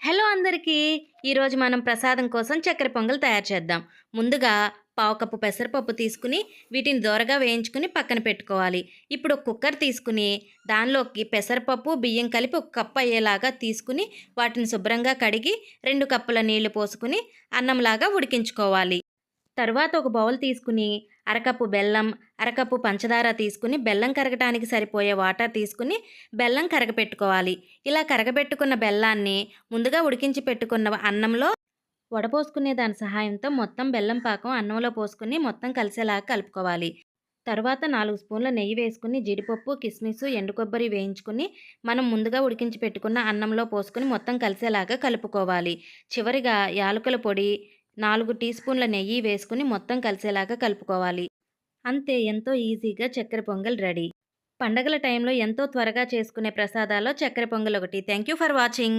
Hello అందరికీ. ఈరోజు మనం ప్రసాదం కోసం చక్కెర పొంగల్ తయారు చేద్దాం. ముందుగా పావు కప్పు పెసరపప్పు తీసుకుని వీటిని దోరగా వేయించుకుని పక్కన పెట్టుకోవాలి. ఇప్పుడు ఒక కుక్కర్ తీసుకుని దానిలోకి పెసరపప్పు బియ్యం కలిపి ఒక కప్పు అయ్యేలాగా తీసుకుని వాటిని శుభ్రంగా కడిగి రెండు కప్పుల నీళ్ళు పోసుకుని అన్నంలాగా ఉడికించుకోవాలి. తర్వాత ఒక బౌల్ తీసుకుని అరకప్పు బెల్లం అరకప్పు పంచదార తీసుకుని బెల్లం కరగటానికి సరిపోయే వాటర్ తీసుకుని బెల్లం కరగపెట్టుకోవాలి. ఇలా కరగబెట్టుకున్న బెల్లాన్ని ముందుగా ఉడికించి పెట్టుకున్న అన్నంలో వడపోసుకునే దాని సహాయంతో మొత్తం బెల్లం పాకం అన్నంలో పోసుకుని మొత్తం కలిసేలాగా కలుపుకోవాలి. తర్వాత నాలుగు స్పూన్ల నెయ్యి వేసుకుని జీడిపప్పు కిస్మిస్ ఎండు కొబ్బరి వేయించుకుని మనం ముందుగా ఉడికించి పెట్టుకున్న అన్నంలో పోసుకుని మొత్తం కలిసేలాగా కలుపుకోవాలి. చివరిగా యాలకుల పొడి నాలుగు టీ స్పూన్ల నెయ్యి వేసుకుని మొత్తం కలిసేలాగా కలుపుకోవాలి. అంతే ఎంతో ఈజీగా చక్కెర పొంగల్ రెడీ. పండగల టైంలో ఎంతో త్వరగా చేసుకునే ప్రసాదాల్లో చక్కెర పొంగల్ ఒకటి. Thank you for watching.